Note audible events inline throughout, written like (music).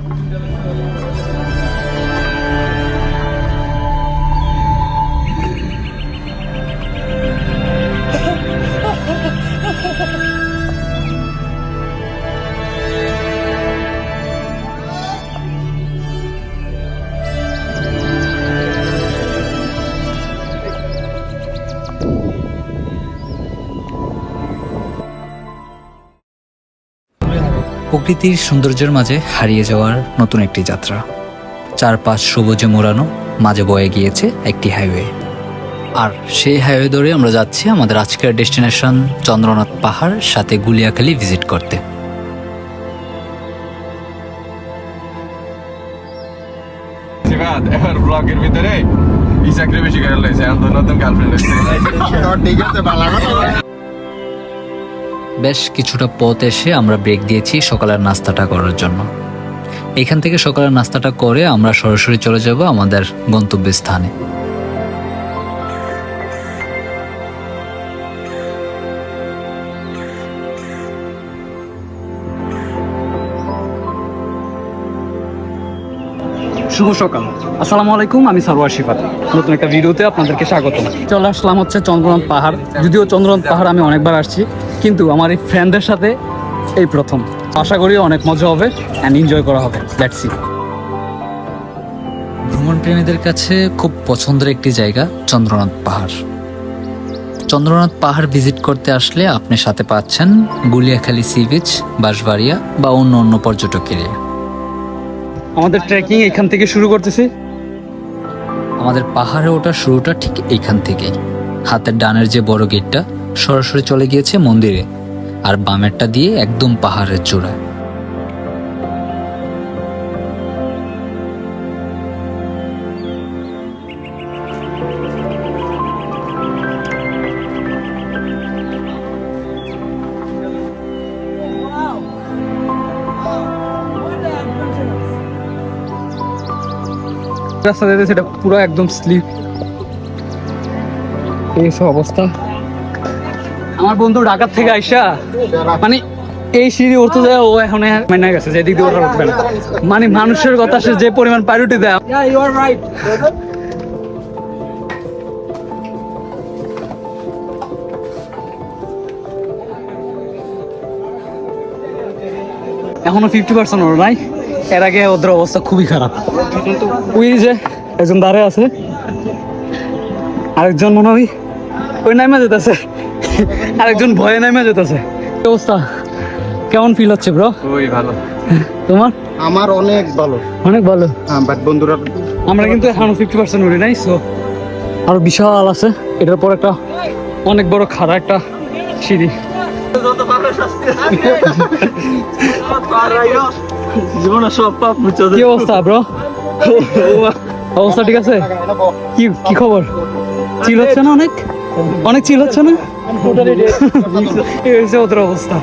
Obrigado. প্রকৃতির সৌন্দর্যের মাঝে হারিয়ে যাওয়ার নতুন একটি যাত্রা। চারপাশ সবুজে মোড়ানো মাঝে বয়ে গিয়েছে একটি হাইওয়ে। আর সেই হাইওয়ে ধরে আমরা যাচ্ছি আমাদের আজকের ডেস্টিনেশন চন্দ্রনাথ পাহাড় সাথে গুলিয়াখালী ভিজিট করতে। এবার ব্লগের ভিতরে ই বেশি এখন নতুন গার্লফ্রেন্ড হয়েছে ঠিক আছে ভালো কথা বেশ কিছুটা পথ এসে আমরা ব্রেক দিয়েছি সকালের নাস্তাটা করার জন্য। এখান থেকে সকালের নাস্তাটা করে আমরা সরাসরি চলে যাব আমাদের গন্তব্যস্থানে। শুভ সকাল। আসসালামু আলাইকুম, আমি সারোয়ার শিফাত। নতুন একটা ভিডিওতে আপনাদেরকে স্বাগত চলে আসলাম হচ্ছে চন্দ্রনাথ পাহাড়। যদিও চন্দ্রনাথ পাহাড় আমি অনেকবার আসছি কিন্তু আমার এই ফ্রেন্ডদের সাথে এই প্রথম। আশা করি অনেক মজা হবে অ্যান্ড এনজয় করা হবে। লেটস সি ভ্রমণ প্রেমীদের কাছে খুব পছন্দের একটি জায়গা চন্দ্রনাথ পাহাড়। চন্দ্রনাথ পাহাড় ভিজিট করতে আসলে আপনি সাথে পাচ্ছেন গুলিয়াখালী সি বিচ বাঁশবাড়িয়া বা অন্য অন্য পর্যটক এরিয়া। আমাদের ট্রেকিং এখান থেকে শুরু করতেছি। আমাদের পাহাড়ে ওঠার শুরুটা ঠিক এইখান থেকেই। হাতের ডানের যে বড় গেটটা সরাসরি চলে গিয়েছে মন্দিরে, আর বামেরটা দিয়ে একদম পাহাড়ের চূড়ায়। রাস্তা যেতে, সেটা পুরো একদম স্লিপ। এই অবস্থা। আমার বন্ধু ঢাকার থেকে আইসা মানে এই সিঁড়ি উঠতে যায় ও এখন মেনে গেছে যে দিক দিয়ে ওঠা উঠবে না। মানে মানুষের কথা সে যে পরিমাণ প্রায়োরিটি দেয়। এখনও ফিফটি পার্সেন্ট ওর নাই এর আগে ওদের অবস্থা খুবই খারাপ। ওই যে একজন দাঁড়ায় আছে। আরেকজন মনে হয় ওই নামে যেতেছে। আরেকজন ভয়ে নামে যেতেছে। অবস্থা? কেমন ফিল হচ্ছে ব্রো খুবই ভালো। তোমার? আমার অনেক ভালো। অনেক ভালো? বাট বন্ধুরা আমরা কিন্তু এখনও ফিফটি পার্সেন্ট উঠি নাই সো আরও বিশাল আছে। এটার পর একটা অনেক বড় খাড়া একটা সিঁড়ি। জীবনে সব পাপ কি অবস্থা ব্রো অবস্থা ঠিক আছে? কি কি খবর? চিল হচ্ছে না অনেক? অনেক চিল হচ্ছে না? এই হচ্ছে ওদের অবস্থা।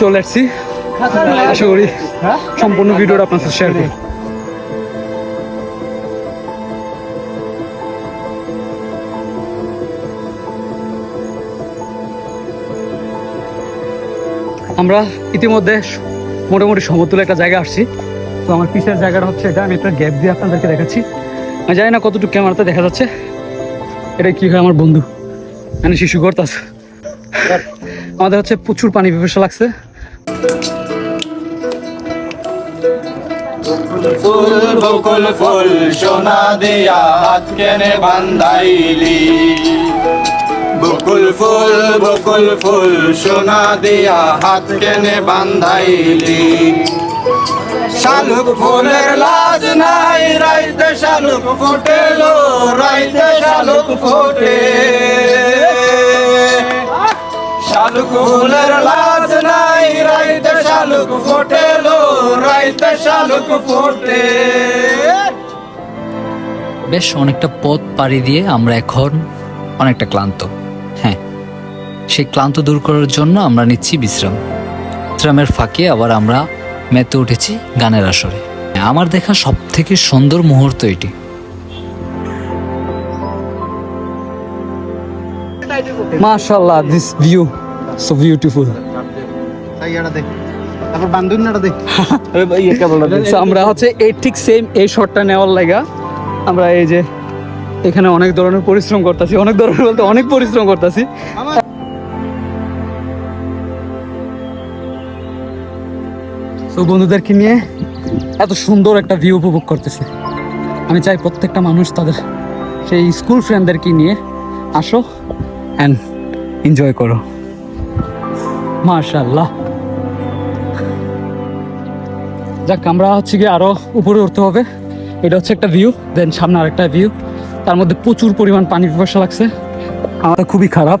চলে আসছি। আশা করি সম্পূর্ণ ভিডিওটা আপনার সাথে শেয়ার করি আমরা ইতিমধ্যে মোটামুটি সমতুল একটা জায়গা আসছি। তো আমার পিছের জায়গাটা হচ্ছে এটা। আমি একটা গ্যাপ দিয়ে আপনাদেরকে দেখাচ্ছি। আমি জানি না কতটুকু ক্যামেরাতে দেখা যাচ্ছে। এটা কি হয় আমার বন্ধু? মানে শিশু করতাস আমাদের হচ্ছে প্রচুর পানি পিপাসা লাগছে। ফুল বকুল ফুল সোনা দিয়া হাত কেনে বান্ধাইলি। বকুল ফুল বকুল ফুল সোনা দিয়া হাত কেনে বান্ধাইলি। শালুক ফুলের লাজ নাই, রাইতে শালুক ফোটেলো, রাইতে শালুক ফোটে। শালুক ফুলের লাজ নাই, রাইতে শালুক ফোটেলো, রাইতে শালুক ফোটে। বেশ, অনেকটা পথ পাড়ি দিয়ে আমরা এখন অনেকটা ক্লান্ত। হ্যাঁ সেই ক্লান্ত দূর করার জন্য আমরা নিচ্ছি বিশ্রাম। বিশ্রামের ফাঁকে আবার আমরা মেতে উঠেছি গানের আসরে। আমার দেখা সব থেকে সুন্দর মুহূর্ত এটি। মাশাল্লাহ দিস ভিউ সো বিউটিফুল আমরা হচ্ছে এই ঠিক সেম এই শটটা নেওয়ার লাগা আমরা এই যে এখানে অনেক ধরনের পরিশ্রম করতেছি অনেক ধরনের বলতে অনেক পরিশ্রম করতেছি। তো বন্ধুদেরকে নিয়ে এত সুন্দর একটা ভিউ উপভোগ করতেছে। আমি চাই প্রত্যেকটা মানুষ তাদের সেই স্কুল ফ্রেন্ডদেরকে নিয়ে আসো অ্যান্ড এনজয় করো। মার্শাল্লাহ যাক, আমরা হচ্ছে গিয়ে আরও উপরে উঠতে হবে। এটা হচ্ছে একটা ভিউ দেন সামনে আরেকটা ভিউ তার মধ্যে প্রচুর পরিমাণ পানি পিপাসা লাগছে। আমাদের খুবই খারাপ।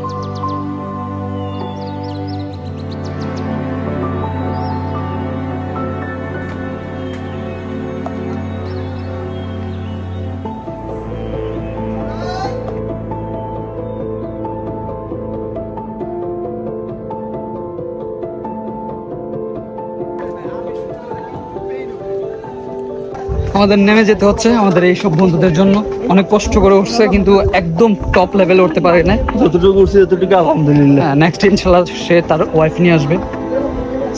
আমাদের নেমে যেতে হচ্ছে আমাদের এই সব বন্ধুদের জন্য। অনেক কষ্ট করে উঠছে কিন্তু একদম টপ লেভেলে উঠতে পারে না যতটুকু করছি ততটুকু আলহামদুলিল্লাহ। নেক্সট ইনশাল্লাহ সে তার ওয়াইফ নিয়ে আসবে।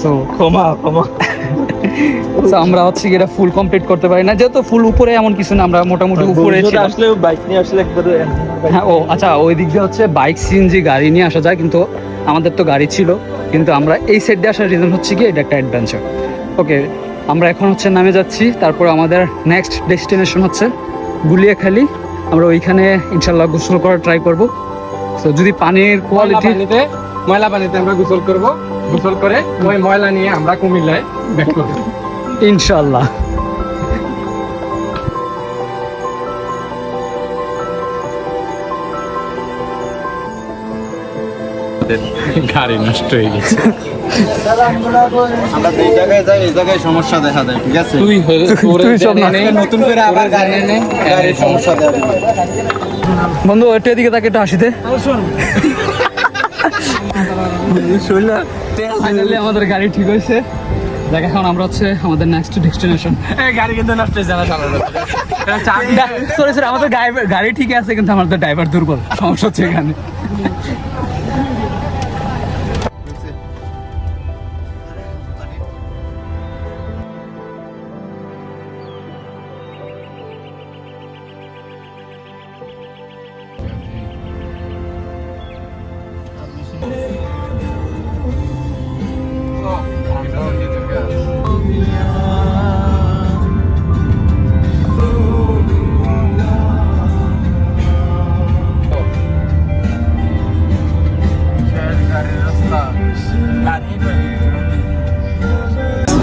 সো ক্ষমা ক্ষমা। (laughs) আমরা হচ্ছে কি এটা ফুল কমপ্লিট করতে পারি না যেহেতু ফুল উপরে এমন কিছু না আমরা মোটামুটি উপরে আসলে বাইক নিয়ে আসলে একবারে হ্যাঁ ও আচ্ছা ওই দিক দিয়ে হচ্ছে বাইক সিএনজি গাড়ি নিয়ে আসা যায় কিন্তু আমাদের তো গাড়ি ছিল। কিন্তু আমরা এই সাইড দিয়ে আসার রিজন হচ্ছে কি এটা একটা অ্যাডভেঞ্চার ওকে আমরা এখন হচ্ছে নামে যাচ্ছি তারপর আমাদের নেক্সট ডেস্টিনেশন হচ্ছে গুলিয়াখালি। আমরা ওইখানে ইনশাল্লাহ গোসল করার ট্রাই করব। তো যদি পানির কোয়ালিটি ময়লা পানিতে আমরা গোসল করব। গোসল করে ওই ময়লা নিয়ে আমরা কুমিল্লায় ব্যাক করব। ইনশাল্লাহ গাড়ি নষ্ট হয়ে গেছে। আমরা এই জায়গায় যাই এই জায়গায় সমস্যা দেখা দেয় ঠিক আছে? তুই তুই সব নতুন করে আবার গাড়ি এনে গাড়ির সমস্যা দেখা দেয়। বন্ধু একটু এদিকে তাকে একটু হাসিতে ফাইনালি আমাদের গাড়ি ঠিক হয়েছে। দেখ এখন আমরা হচ্ছে আমাদের নেক্সট ডেস্টিনেশন গাড়ি কিন্তু নষ্ট হয়েছে না সামনে সরি সরি আমাদের গাড়ি- গাড়ি ঠিক আছে কিন্তু আমাদের ড্রাইভার দুর্বল। সমস্যা হচ্ছে এখানে।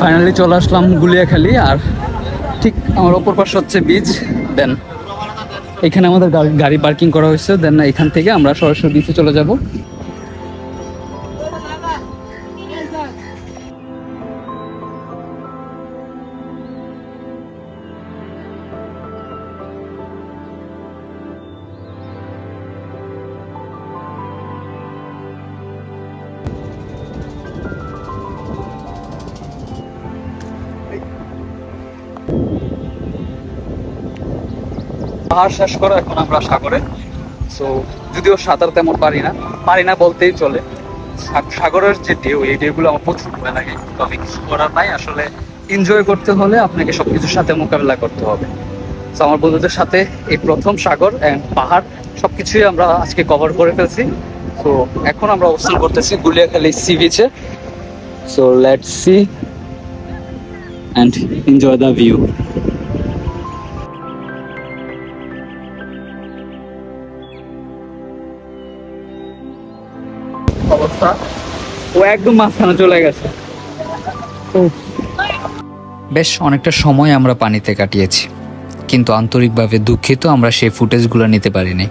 ফাইনালি চলে আসলাম গুলিয়াখালি আর ঠিক আমার অপর পাশে হচ্ছে বীজ দেন এখানে আমাদের গাড়ি- পার্কিং করা হয়েছে দেন এখান থেকে আমরা সরাসরি বীচে চলে যাব। পাহাড় শেষ করে, এখন আমরা সাগরে। সো যদিও সাঁতার তেমন পারি না পারি না বলতেই চলে। সাগরের যে ঢেউ, এই ঢেউগুলো আমার প্রচুর ভয় লাগে, তবে কিছু করার নাই। আসলে এনজয় করতে হলে আপনাকে সব কিছুর সাথে মোকাবেলা করতে হবে। তো আমার বন্ধুদের সাথে এই প্রথম সাগর অ্যান্ড পাহাড় সব কিছুই আমরা আজকে কভার করে ফেলছি। তো এখন আমরা অবস্থান করতেছি গুলিয়াখালী সি বিচে so let's see and enjoy the view অবস্থা। ও একদম মাঝখানে চলে গেছে। বেশ, অনেকটা সময় আমরা পানিতে কাটিয়েছি। কিন্তু আন্তরিকভাবে দুঃখিত আমরা সেই ফুটেজগুলো নিতে পারিনি।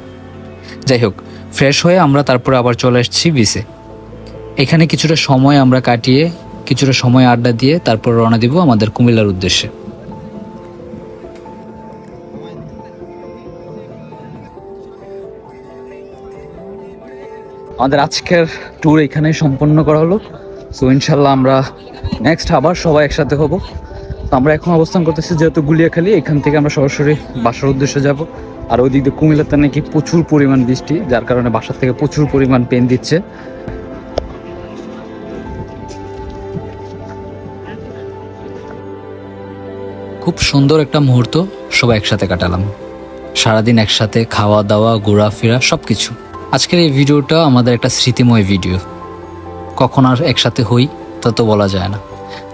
যাই হোক, ফ্রেশ হয়ে আমরা তারপরে আবার চলে এসেছি বিচে। এখানে কিছুটা সময় আমরা কাটিয়ে, কিছুটা সময় আড্ডা দিয়ে তারপর রওনা দিব আমাদের কুমিল্লার উদ্দেশ্যে। আমাদের আজকের ট্যুর এখানে সম্পন্ন করা হলো। সো ইনশাল্লাহ আমরা নেক্সট আবার সবাই একসাথে হব। তো আমরা এখন অবস্থান করতেছি যেহেতু গুলিয়াখালী, এখান থেকে আমরা সরাসরি বাসার উদ্দেশ্যে যাব। আর ওই দিক দিয়ে কুমিল্লাতে নাকি প্রচুর পরিমাণ বৃষ্টি, যার কারণে বাসার থেকে প্রচুর পরিমাণ পেন দিচ্ছে। খুব সুন্দর একটা মুহূর্ত সবাই একসাথে কাটালাম। সারাদিন একসাথে খাওয়া দাওয়া ঘোরাফেরা সব কিছু আজকের এই ভিডিওটা আমাদের একটা স্মৃতিময় ভিডিও। কখন আর একসাথে হই তা তো বলা যায় না।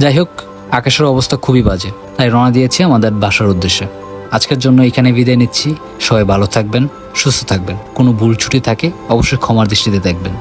যাই হোক, আকাশের অবস্থা খুবই বাজে, তাই রওনা দিয়েছি আমাদের বাসার উদ্দেশ্যে। আজকের জন্য এখানে বিদায় নিচ্ছি। সবাই ভালো থাকবেন, সুস্থ থাকবেন। কোনো ভুল ছুটি থাকে, অবশ্যই ক্ষমার দৃষ্টিতে দেখবেন।